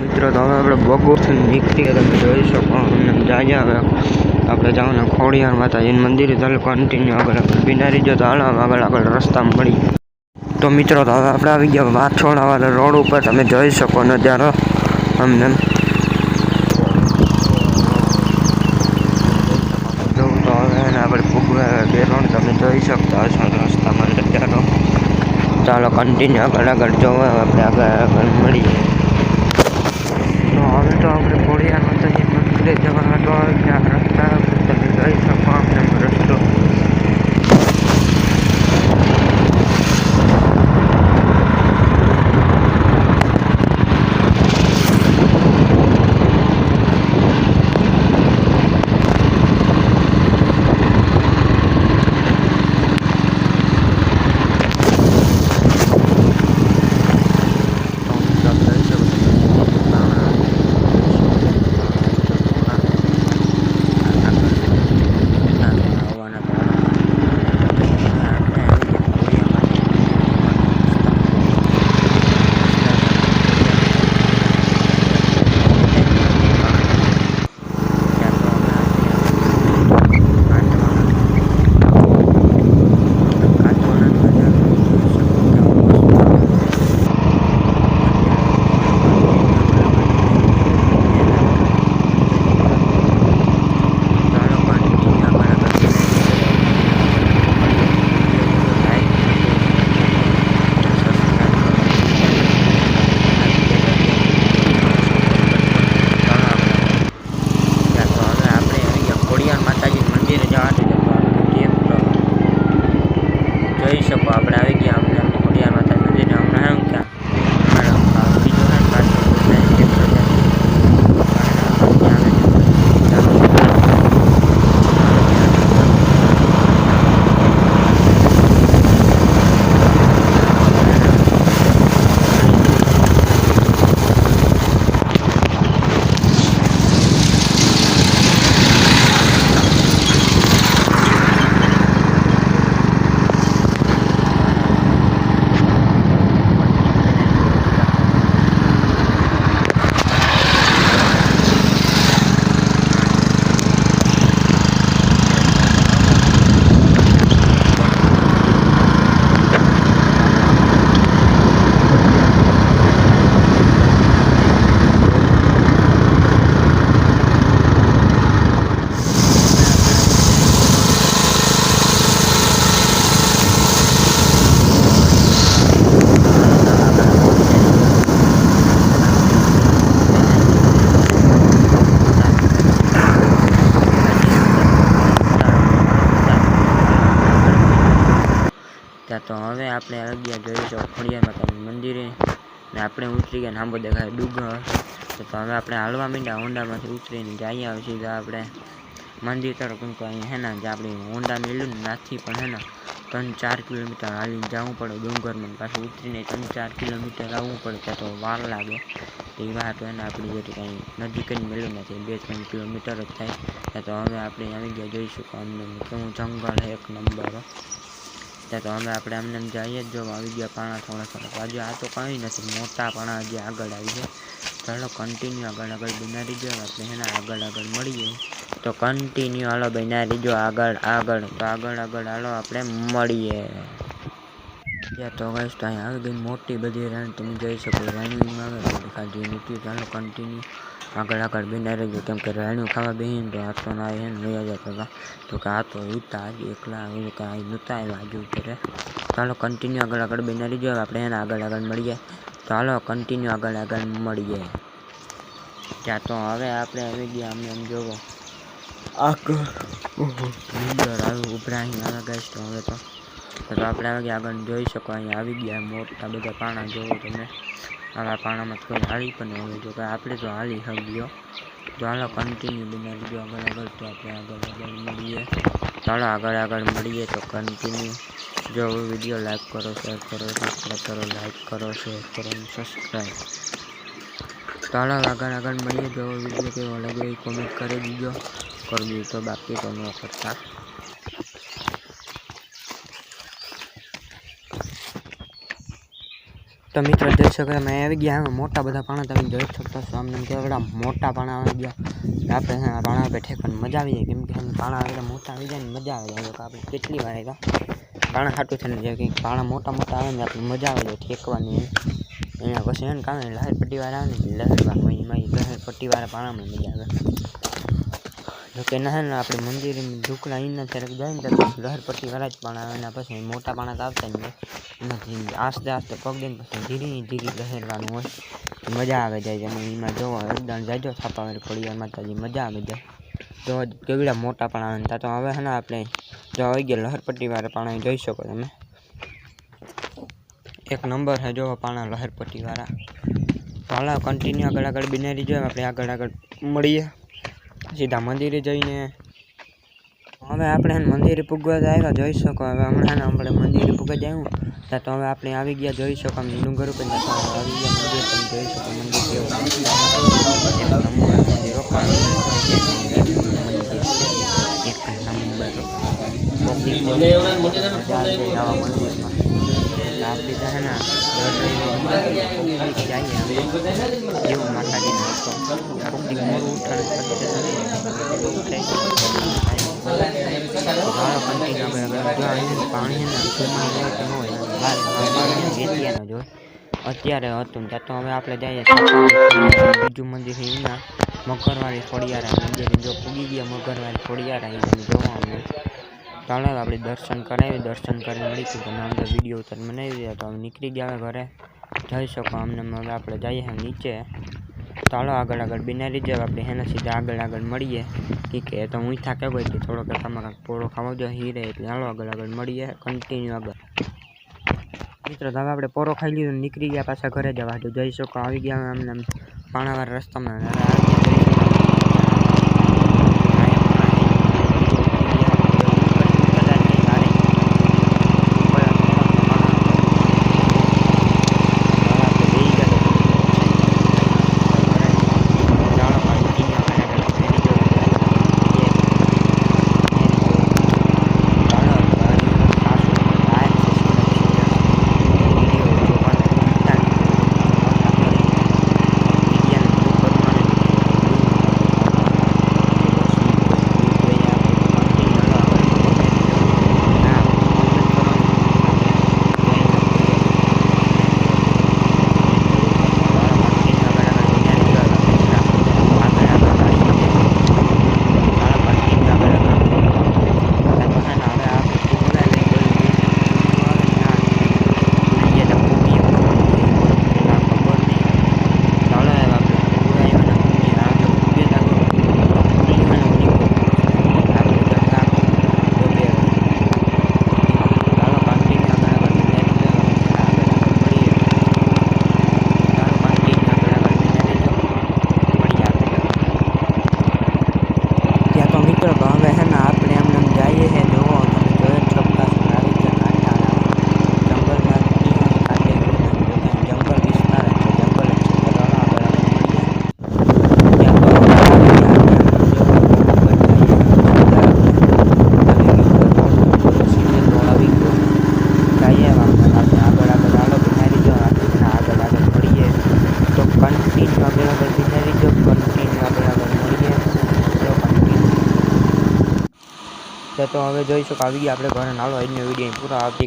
મિત્રો, તો હવે આપણે બગોરથી નીકળીએ તમે જોઈ શકો. અમને જાજા હવે આપણે જવાનું ખોડિયાર માતાજીનું મંદિર ચાલુ કન્ટિન્યુ આગળ. બિનારી જો તો આગળ આગળ રસ્તામાં મળી તો મિત્રો, તો હવે આપણે આવી ગયા વાછોડાવાળા રોડ ઉપર. તમે જોઈ શકો નજારો. અમને જોઉં તો હવે એને આપણે ફૂગવા બેરોણ તમે જોઈ શકતા હશો રસ્તામાં નજારો ચાલો કન્ટિન્યુ આગળ આગળ જોવા આપણે આગળ આગળ મળીએ. તો હવે તો આપણે ખોડિયાર જે મંદિરે જવાના તો રસ્તા જોઈ શકો આપણે રસ્તો ખોડિયાર માતાજી મંદિરે જવાનું જોઈ શકો આપણે આવી ગયા અમને અમને ખોડિયાર માતાજી મંદિરે હમણાં એમ ક્યાં ત્યાં તો હવે આપણે આવી ગયા જોઈ શકો ખોડિયાર માતાનું મંદિરે. ને આપણે ઉતરી ગયા લાંબો દેખાય ડુગર તો તો હવે આપણે હાલવા માંડ્યા હોન્ડામાંથી ઉતરીને જઈએ આવે સીધા આપણે મંદિર તરફ કેમ કે અહીંયા હે ને, જે આપણે હોન્ડા મેળ્યું ને નાથી પણ હે ને, ત્રણ ચાર કિલોમીટર હાલીને જવું પડે ડુંગરમાં ને પાછું ઉતરીને ત્રણ ચાર કિલોમીટર આવવું પડે, ત્યાં તો વાર લાગે. એ વાત એને આપણી જેથી કાંઈ નજીક જ મેળ્યું નથી બે ત્રણ કિલોમીટર જ થાય. ત્યાં તો હવે આપણે આવી ગયા જોઈશું કે અમને કેવું જંગલ છે એક નંબર ત્યાં તો અમે આપણે અમને જઈએ જ આવી ગયા પાણા થોડા થોડા. હજુ આ તો કંઈ નથી, મોટા પાણા હજી આગળ આવી ગયા. ચાલો કન્ટિન્યુ આગળ આગળ બનાવી જો, આપણે એના આગળ આગળ મળીએ. તો કન્ટિન્યુ હાલો બનાવી જો, આગળ આગળ, તો આગળ આગળ, હાલો આપણે મળીએ. ત્યાં તો ગઈશ તો અહીંયા આવી ગઈ મોટી બધી રાણી તમે જોઈ શકો રાણીમાં આવે ખાલી નીકળી ચાલો કન્ટિન્યુ આગળ આગળ બિના રહેજો કેમ કે રાણીઓ ખાવા બેહીને તો હાથો ના આવે ને વયા જતા હતા તો કે આ તો ઉતા આજે એકલા એવું કે આ નહોતા આવ્યા આજુ ઉપર ચાલો કન્ટિન્યુ આગળ આગળ બિના રહેજો આપણે એને આગળ આગળ મળીએ. તો હાલો કન્ટિન્યુ આગળ આગળ મળીએ. ત્યાં તો હવે આપણે આવી ગયા અમને એમ જોવો. આગળ. ઓહો અંદર આવી ઉભરા અહીં આવે ગઈશ તો હવે તો. તો આપણે આવી ગયા આગળ જોઈ શકો અહીંયા આવી ગયા મોટા બધા પાણા જોવો તમે. આવા પાણામાં કોઈ હાલી પણ હોવી જો કે આપણે તો હાલી હગ્યો તો હાલો કન્ટિન્યુ બના લીધો આગળ આગળ તો આપણે આગળ આગળ મળીએ. ચાલો આગળ આગળ મળીએ તો કન્ટિન્યુ જો વીડિયો લાઈક કરો શેર કરો સબસ્ક્રાઈબ કરો લાઈક કરો શેર કરો સબસ્ક્રાઈબ ચાલો આગળ આગળ મળીએ. જો વીડિયો કેવો લાગે એ કોમેન્ટ કરી દીજો. કરવી તો બાકી તો ન કરતા. તો મિત્રો જોઈ શકો અમે આવી ગયા અમે મોટા બધા પાણા, તમે જોઈ શકતો છો અમને કેવડા મોટા પાણા આવી ગયા. આપણે પાણા આપણે ઠેકવાની મજા આવી જાય. કેમ કે પાણા આવી મોટા આવી જાય ને મજા આવે જાય. આપણે કેટલી વાર આવ્યા? પાણા હાટું થઈને જાય કંઈક પાણા મોટા મોટા આવે ને આપણે મજા આવે જાય ઠેકવાની. એના પછી એને કારણે લહેર પટ્ટીવાળા આવે ને, લહેર એમાં લહેર પટ્ટીવાળા પાણામાં મજા આવે. જો કે ના હે ને, આપણે મંદિર ઢુકડા અહીંના ત્યારે જાય ને ત્યારે લહેર પટ્ટીવાળા જ પાણા આવે એના પછી મોટા પાણા તો આવતા જ નહીં. એનાથી આસ્તે આસ્તે પગ દઈને પછી ધીરે ધીરે લહેરવાનું હોય. મજા આવે જાય છે. અને એમાં જોવો એકદમ જાજો છાપાવેલ ખોડિયાર માતાજી, મજા આવે જાય. તો કેવડા મોટા પણ આવે ને ત્યાં તો હવે હે ને આપણે જો આવી ગયા લહેરપટ્ટીવાળા પાણા જોઈ શકો તમે. એક નંબર છે જો પાણા લહેરપટ્ટીવાળા તો હાલો કન્ટિન્યુ આગળ આગળ બિનારી જોઈએ આપણે આગળ આગળ મળીએ. સીધા મંદિરે જઈને હવે આપણે મંદિરે પૂગવા આવ્યા જોઈ શકો હવે હમણાં આપણે મંદિરે પૂગવા જાયું ત્યાં તો હવે આપણે આવી ગયા જોઈ શકો આમ ડુંગર ઉપર આવી ગયા મંદિર તમે જોઈ શકો મંદિર કેવું મંદિરમાં આપણે લીધા છે ને જઈએ એવું માતાજીનો પાણી હોય અત્યારે હતું ત્યાં તો હવે આપણે જઈએ બીજું મંદિર એના મગરવાળી ખોડિયારા મંદિર જો પૂગી ગયા મગરવાળી ખોડિયારા એ જોવા અમને ચાલો આપણે દર્શન કરાવી દર્શન કરીને મળીશું. તમે અમને વીડિયો ઉતર બનાવી દીધા તો અમે નીકળી ગયા ઘરે. જઈ શકો અમને હવે આપણે જઈએ નીચે. ચાલો આગળ આગળ બિનારી જાવ આપણે એને સીધા આગળ આગળ મળીએ. ઠીક એ તો હું થાકે ગઈ હતી થોડોક તમારા પોળો ખાવો જો હીરે એટલે ચાલો આગળ આગળ મળીએ કન્ટિન્યુ આગળ. મિત્રો હવે આપણે પોરો ખાઈ લીધો નીકળી ગયા પાછા ઘરે જવા. તો જઈ શકો, આવી ગયા અમને પાણાવાર રસ્તામાં. હવે જોઈ શકો આવી ગયા આપણે ઘરે નાલો આજનો વીડિયો પૂરો આવતી